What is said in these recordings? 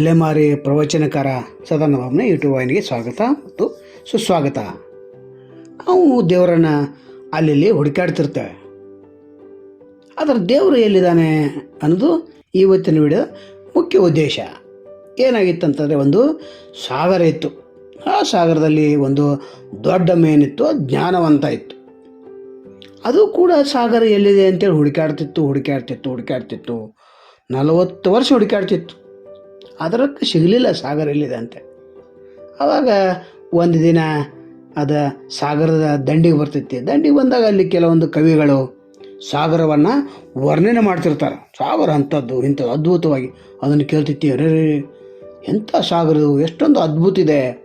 ಅಲೆಮಾರಿ ಪ್ರವಚನಕಾರ ಸದಾನಂದ ಬಾಬುನ ಯೂಟ್ಯೂಬ್ ವಾಹಿನಿಗೆ ಸ್ವಾಗತ ಮತ್ತು ಸುಸ್ವಾಗತ. ನಾವು ದೇವರನ್ನ ಅಲ್ಲಿ ಹುಡುಕಾಡ್ತಿರ್ತೇವೆ ಅದರ ದೇವರು ಎಲ್ಲಿದ್ದಾನೆ ಅನ್ನೋದು ಇವತ್ತಿನ ವಿಡಿಯೋ ಮುಖ್ಯ ಉದ್ದೇಶ. ಏನಾಗಿತ್ತಂತಂದರೆ ಒಂದು ಸಾಗರ ಇತ್ತು. ಆ ಸಾಗರದಲ್ಲಿ ಒಂದು ದೊಡ್ಡ ಮೇನಿತ್ತು ಜ್ಞಾನವಂತ ಇತ್ತು. ಅದು ಕೂಡ ಸಾಗರ ಎಲ್ಲಿದೆ ಅಂತೇಳಿ ಹುಡುಕಾಡ್ತಿತ್ತು ಹುಡುಕಾಡ್ತಿತ್ತು ಹುಡುಕಾಡ್ತಿತ್ತು. ನಲವತ್ತು ವರ್ಷ ಹುಡುಕಾಡ್ತಿತ್ತು. ಅದರಕ್ಕೆ ಸಿಗಲಿಲ್ಲ ಸಾಗರ ಇಲ್ಲಿದೆ ಅಂತ. ಆವಾಗ ಒಂದು ದಿನ ಅದು ಸಾಗರದ ದಂಡಿಗೆ ಬರ್ತೈತಿ ದಂಡಿಗೆ ಬಂದಾಗ ಅಲ್ಲಿ ಕೆಲವೊಂದು ಕವಿಗಳು ಸಾಗರವನ್ನು ವರ್ಣನೆ ಮಾಡ್ತಿರ್ತಾರೆ. ಸಾಗರ ಅಂಥದ್ದು ಇಂಥದ್ದು ಅದ್ಭುತವಾಗಿ. ಅದನ್ನು ಕೇಳ್ತಿತ್ತಿ ಅರೇ ಎಂಥ ಸಾಗರವು ಇದು, ಎಷ್ಟೊಂದು ಅದ್ಭುತ ಇದೆ.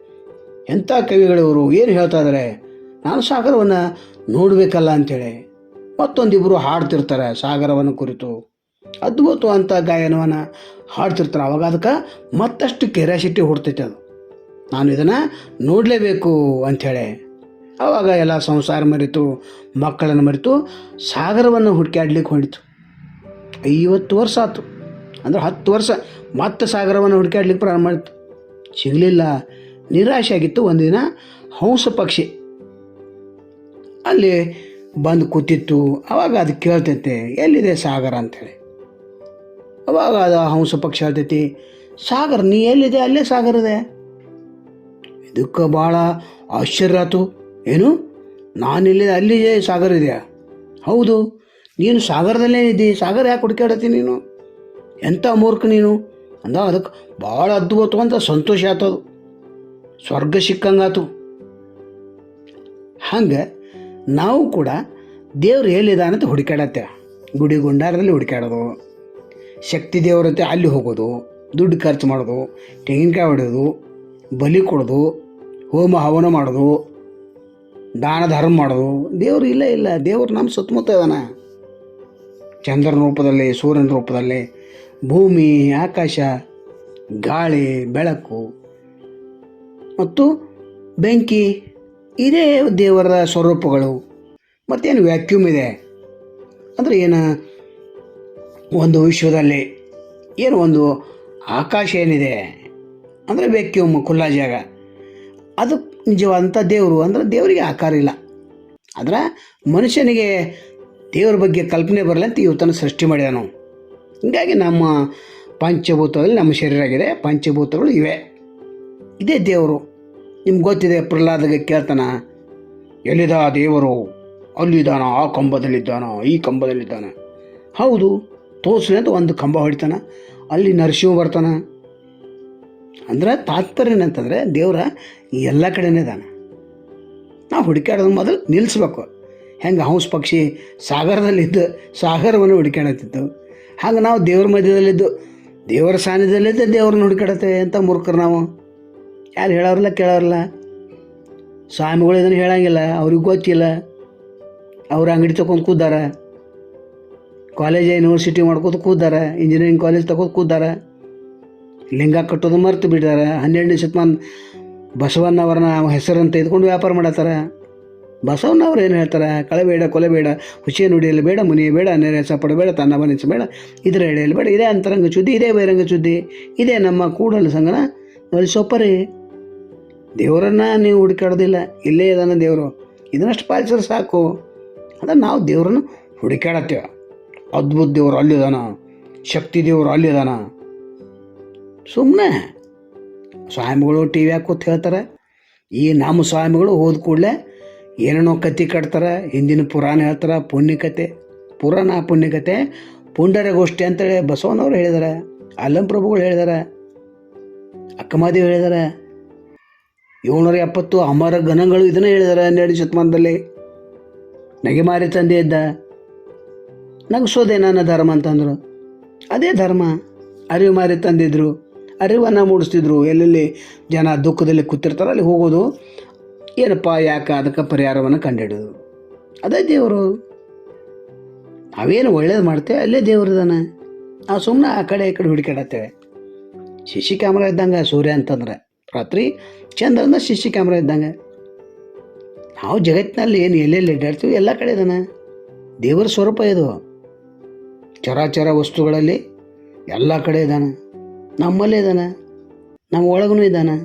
ಎಂಥ ಕವಿಗಳಿವರು ಏನು ಹೇಳ್ತಾ ಇದ್ದಾರೆ ನಾನು ಸಾಗರವನ್ನು ನೋಡಬೇಕಲ್ಲ ಅಂಥೇಳಿ ಮತ್ತೊಂದಿಬ್ಬರು ಹಾಡ್ತಿರ್ತಾರೆ ಸಾಗರವನ್ನು ಕುರಿತು. ಅದ್ಭುತವಂತ ಗಾಯನವನ್ನು ಹಾಡ್ತಿರ್ತಾರೆ ಅವಾಗ ಅದಕ್ಕೆ ಮತ್ತಷ್ಟು ಕೆರಾಸಿಟಿ ಹುಡ್ತೈತೆ ಅದು. ನಾನು ಇದನ್ನು ನೋಡಲೇಬೇಕು ಅಂಥೇಳಿ ಆವಾಗ ಎಲ್ಲ ಸಂಸಾರ ಮರಿತು, ಮಕ್ಕಳನ್ನು ಮರಿತು, ಸಾಗರವನ್ನು ಹುಡುಕಾಡ್ಲಿಕ್ಕೆ ಹೊಂಡಿತು ಐವತ್ತು ವರ್ಷ ಆಯ್ತು. ಅಂದ್ರೆ ಹತ್ತು ವರ್ಷ ಮತ್ತೆ ಸಾಗರವನ್ನು ಹುಡುಕಾಡ್ಲಿಕ್ಕೆ ಪ್ರಾರಂಭ ಮಾಡಿತು. ಸಿಗಲಿಲ್ಲ. ನಿರಾಶೆ ಆಗಿತ್ತು. ಒಂದಿನ ಹಂಸ ಪಕ್ಷಿ ಅಲ್ಲಿ ಬಂದು ಕೂತಿತ್ತು. ಆವಾಗ ಅದು ಕೇಳ್ತೈತೆ, ಎಲ್ಲಿದೆ ಸಾಗರ ಅಂಥೇಳಿ ಅವಾಗ ಅದು ಹಂಸ ಪಕ್ಷ ಹೇಳ್ತೈತಿ ಸಾಗರ, ನೀ ಎಲ್ಲಿದೆ? ಅಲ್ಲೇ ಸಾಗರ ಇದೆ. ಇದಕ್ಕೆ ಭಾಳ ಆಶ್ಚರ್ಯ ಆಯ್ತು ಏನು? ನಾನಿಲ್ಲಿದೆ ಅಲ್ಲಿದೆ ಸಾಗರ ಇದೆಯಾ? ಹೌದು. ನೀನು ಸಾಗರದಲ್ಲೇ ಇದ್ದಿ. ಸಾಗರ ಯಾಕೆ ಹುಡುಕಾಡತ್ತಿ ನೀನು? ಎಂಥ ಮೂರ್ಖ ನೀನು? ಅಂದ ಅದಕ್ಕೆ ಭಾಳ ಅದ್ಭುತವಂತ ಸಂತೋಷ ಆಯ್ತದು ಸ್ವರ್ಗ ಸಿಕ್ಕಂಗಾತು. ಹಂಗೆ ನಾವು ಕೂಡ ದೇವ್ರು ಎಲ್ಲಿದ್ದಾನಂತ ಅಂತ ಹುಡುಕಾಡತ್ತೇವೆ ಗುಡಿ ಗುಂಡಾರದಲ್ಲಿ ಹುಡುಕಾಡೋದು ಶಕ್ತಿ ದೇವರಂತೆ ಅಲ್ಲಿ ಹೋಗೋದು, ದುಡ್ಡು ಖರ್ಚು ಮಾಡೋದು ತೆಂಗಿನಕಾಯಿ ಹೊಡೆಯೋದು ಬಲಿ ಕೊಡೋದು, ಹೋಮ ಹವನ ಮಾಡೋದು, ದಾನ ಧರ್ಮ ಮಾಡೋದು. ದೇವರು ಇಲ್ಲ ಇಲ್ಲ. ದೇವರು ನಮ್ಮ ಸುತ್ತಮುತ್ತ ಇದಾನ ಚಂದ್ರನ ರೂಪದಲ್ಲಿ, ಸೂರ್ಯನ ರೂಪದಲ್ಲಿ, ಭೂಮಿ, ಆಕಾಶ, ಗಾಳಿ, ಬೆಳಕು. ಮತ್ತು ಬೆಂಕಿ, ಇದೇ ದೇವರ ಸ್ವರೂಪಗಳು. ಮತ್ತೇನು ವ್ಯಾಕ್ಯೂಮ್ ಇದೆ? ಅಂದರೆ ಏನು? ಒಂದು ವಿಶ್ವದಲ್ಲಿ ಏನು ಒಂದು ಆಕಾಶ ಏನಿದೆ ಅಂದರೆ ವ್ಯಾಕ್ಯೂಮ್ ಖುಲ್ಲಾ ಜಾಗ. ಅದು ನಿಜವಾದಂಥ ದೇವರು ಅಂದರೆ ದೇವರಿಗೆ ಆಕಾರ ಇಲ್ಲ. ಆದರೆ ಮನುಷ್ಯನಿಗೆ ದೇವರ ಬಗ್ಗೆ ಕಲ್ಪನೆ ಬರಲಿ ಅಂತ ಇವತ್ತನ್ನು ಸೃಷ್ಟಿ ಮಾಡಿದನು. ಹೀಗಾಗಿ ನಮ್ಮ ಪಂಚಭೂತದಲ್ಲಿ ನಮ್ಮ ಶರೀರ ಆಗಿದೆ, ಪಂಚಭೂತಗಳು ಇವೆ. ಇದೇ ದೇವರು. ನಿಮ್ಗೆ ಗೊತ್ತಿದೆ ಪ್ರಹ್ಲಾದಗೆ ಕೇಳ್ತಾನ, ಎಲ್ಲಿದ ದೇವರು? ಅಲ್ಲಿದ್ದಾನೋ? ಆ ಕಂಬದಲ್ಲಿದ್ದಾನೋ? ಈ ಕಂಬದಲ್ಲಿದ್ದಾನೆ? ಹೌದು ತೋರಿಸ್ಲಿ ಅಂತ ಒಂದು ಕಂಬ ಹೊಡಿತಾನೆ. ಅಲ್ಲಿ ನರಸಿಂಹ ಬರ್ತಾನ. ಅಂದ್ರೆ ತಾತ್ಪರ್ಯ ಏನಂತಂದರೆ ದೇವರ ಎಲ್ಲ ಕಡೆನೇ ಇದಾನ. ನಾವು ಹುಡುಕಾಡೋದು ಮೊದಲು ನಿಲ್ಲಿಸ್ಬೇಕು ಹೆಂಗೆ ಹಂಸ ಪಕ್ಷಿ ಸಾಗರದಲ್ಲಿದ್ದು ಸಾಗರವನ್ನು ಹುಡುಕಾಡತ್ತಿತ್ತು ಹಾಗೆ ನಾವು ದೇವ್ರ ಮಧ್ಯದಲ್ಲಿದ್ದು, ದೇವರ ಸಾನ್ನಿಧ್ಯದಲ್ಲಿದ್ದ ದೇವ್ರನ್ನ ಹುಡುಕಾಡತ್ತೇವೆ ಅಂತ ಮೂರ್ಖರು ನಾವು. ಯಾರು ಹೇಳೋರಲ್ಲ ಕೇಳೋರಲ್ಲ ಸ್ವಾಮಿಗಳು ಇದನ್ನು ಹೇಳಂಗಿಲ್ಲ, ಅವ್ರಿಗೆ ಗೊತ್ತಿಲ್ಲ. ಅವ್ರ ಅಂಗಡಿ ತಗೊಂಡು ಕೂದಾರ ಕಾಲೇಜ್ ಯೂನಿವರ್ಸಿಟಿ ಮಾಡ್ಕೋತ ಕೂದಾರ ಇಂಜಿನಿಯರಿಂಗ್ ಕಾಲೇಜ್ ತಗೋದು ಕೂದಾರ ಲಿಂಗ ಕಟ್ಟೋದು ಮರ್ತು ಬಿಟ್ಟಾರ ಹನ್ನೆರಡನೇ ಶತಮಾನ ಬಸವಣ್ಣವ್ರನ್ನ ಹೆಸರನ್ನು ತೆಗೆದುಕೊಂಡು ವ್ಯಾಪಾರ ಮಾಡತ್ತಾರ. ಬಸವಣ್ಣವ್ರು ಏನು ಹೇಳ್ತಾರೆ? ಕಳೆಬೇಡ ಕೊಲೆಬೇಡ ಹುಚಿಯ ನುಡಿಯಲ್ಲಿ ಬೇಡ, ಮುನಿ ಬೇಡ, ನೆರೆ ಸಪಡಬೇಡ ತನ್ನ ಬನಿಸಬೇಡ ಇದರ ಎಳೆಯಲ್ಲಿ ಬೇಡ, ಇದೇ ಅಂತರಂಗ ಸುದ್ದಿ ಇದೇ ಬಹಿರಂಗ ಸುದ್ದಿ ಇದೇ ನಮ್ಮ ಕೂಡಲ ಸಂಗನ ನೋಡಿ ಸೊಪ್ಪರಿ. ದೇವರನ್ನು ನೀವು ಹುಡುಕಾಡೋದಿಲ್ಲ, ಇಲ್ಲೇ ಇದನ್ನು ದೇವರು. ಇದನ್ನಷ್ಟು ಪಾಲಿಸಿದ್ರೆ ಸಾಕು. ಅದನ್ನು ನಾವು ದೇವರನ್ನು ಹುಡುಕಾಡತ್ತೇವೆ. ಅದ್ಭುತ ದೇವರು ಅಲ್ಲಿದಾನ ಶಕ್ತಿ ದೇವರು ಅಲ್ಲಿದಾನ ಸುಮ್ಮನೆ ಸ್ವಾಮಿಗಳು ಟಿ ವಿ ಹಾಕೋತ್ ಹೇಳ್ತಾರೆ, ಈ ನಮ್ಮ ಸ್ವಾಮಿಗಳು ಹೋದ ಕೂಡಲೇ ಏನೇನೋ ಕತೆ ಕಟ್ತಾರೆ, ಹಿಂದಿನ ಪುರಾಣ ಹೇಳ್ತಾರೆ ಪುಣ್ಯಕತೆ ಪುರಾಣ ಪುಣ್ಯಕತೆ ಪುಂಡರ ಗೋಷ್ಠಿ ಅಂತೇಳಿ ಬಸವನವರು ಹೇಳಿದ್ದಾರೆ ಅಲ್ಲಂ ಪ್ರಭುಗಳು ಹೇಳಿದ್ದಾರೆ ಅಕ್ಕಮಾದೇವಿ ಹೇಳಿದ್ದಾರೆ ಏಳ್ನೂರ ಎಪ್ಪತ್ತು ಅಮರ ಗಣಗಳು ಇದನ್ನೇ ಹೇಳಿದ್ದಾರೆ ಹನ್ನೆರಡು ಶತಮಾನದಲ್ಲಿ. ನಗೆಮಾರಿ ತಂದೆ ಇದ್ದ ನಗಿಸೋದೇ ನನ್ನ ಧರ್ಮ ಅಂತಂದರು. ಅದೇ ಧರ್ಮ. ಅರಿವು ಮಾರಿ ತಂದಿದ್ರು. ಅರಿವನ್ನು ಮೂಡಿಸ್ತಿದ್ರು. ಎಲ್ಲೆಲ್ಲಿ ಜನ ದುಃಖದಲ್ಲಿ ಕೂತಿರ್ತಾರೋ ಅಲ್ಲಿ ಹೋಗೋದು. ಏನಪ್ಪ, ಯಾಕೆ? ಅದಕ್ಕೆ ಪರಿಹಾರವನ್ನು ಕಂಡುಹಿಡಿದು ಅದೇ ದೇವರು. ನಾವೇನು ಒಳ್ಳೇದು ಮಾಡ್ತೇವೆ, ಅಲ್ಲೇ ದೇವ್ರು ಇದಾನೆ. ನಾವು ಸುಮ್ಮನೆ ಆ ಕಡೆ ಈ ಕಡೆ ಹುಡುಕಾಡತ್ತೇವೆ. ಶಿಶಿ ಕ್ಯಾಮ್ರಾ ಇದ್ದಂಗೆ ಸೂರ್ಯ ಅಂತಂದ್ರೆ. ರಾತ್ರಿ ಚಂದ್ರನ ಶಿಶಿ ಕ್ಯಾಮ್ರಾ ಇದ್ದಂಗೆ. ನಾವು ಜಗತ್ತಿನಲ್ಲಿ ಏನು ಎಲ್ಲೆಲ್ಲಿ ಅಡ್ಡಾಡ್ತೀವಿ ಎಲ್ಲ ಕಡೆ ಇದಾನೆ. ದೇವರ ಸ್ವರೂಪ ಇದು. ಚರಾಚರ ವಸ್ತುಗಳಲ್ಲಿ ಎಲ್ಲ ಕಡೆ ಇದ್ದಾನೆ. ನಮ್ಮಲ್ಲೇ ಇದ್ದಾನೆ. ನಮ್ಮ ಒಳಗೂ ಇದ್ದಾನೆ.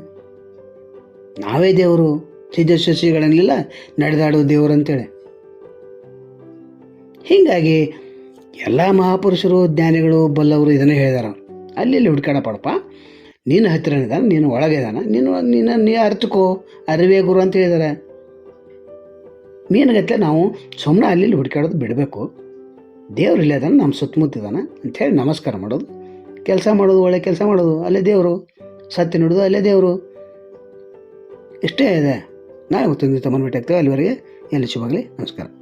ನಾವೇ ದೇವರು ಸಿದ್ಧಶಶಿಗಳನ್ನೆಲ್ಲ ನಡೆದಾಡೋ ದೇವರು ಅಂತೇಳಿ. ಹೀಗಾಗಿ ಎಲ್ಲ ಮಹಾಪುರುಷರು, ಜ್ಞಾನಿಗಳು, ಬಲ್ಲವರು ಇದನ್ನೇ ಹೇಳಿದಾರೆ. ಅಲ್ಲಿ ಇಲ್ಲಿ ಹುಡ್ಕಾಡ ಪಡಪ್ಪ ನೀನು ಹತ್ತಿರ ಇದ್ದಾನೆ, ನೀನು ಒಳಗೆ ಇದ್ದಾನೆ, ನೀನು ನೀನು, ನೀ ಅರ್ಥಕೋ ಅರಿವೇ ಗುರು ಅಂತ ಹೇಳಿದಾರೆ. ಮೀನುಗತ್ತೆ ನಾವು ಸುಮ್ಮನೆ ಅಲ್ಲಿ ಹುಡ್ಕಾಡೋದು ಬಿಡಬೇಕು. ದೇವ್ರು ಇಲ್ಲೇ ಇದ್ದಾನೆ, ನಮ್ಮ ಸುತ್ತಮುತ್ತ ಇದ್ದಾನೆ ಅಂಥೇಳಿ ನಮಸ್ಕಾರ ಮಾಡೋದು. ಕೆಲಸ ಮಾಡೋದು, ಒಳ್ಳೆ ಕೆಲಸ ಮಾಡೋದು, ಅಲ್ಲೇ ದೇವರು. ಸತ್ಯ ನೋಡೋದು, ಅಲ್ಲೇ ದೇವರು. ಇಷ್ಟೇ ಇದೆ. ನಾಳೆ ಗೊತ್ತಿಂದ ತಮ್ಮನ ಭೇಟಿ ಅಲ್ಲಿವರೆಗೆ. ಎಲ್ಲಿ ಶುಭಾಗಲಿ ನಮಸ್ಕಾರ.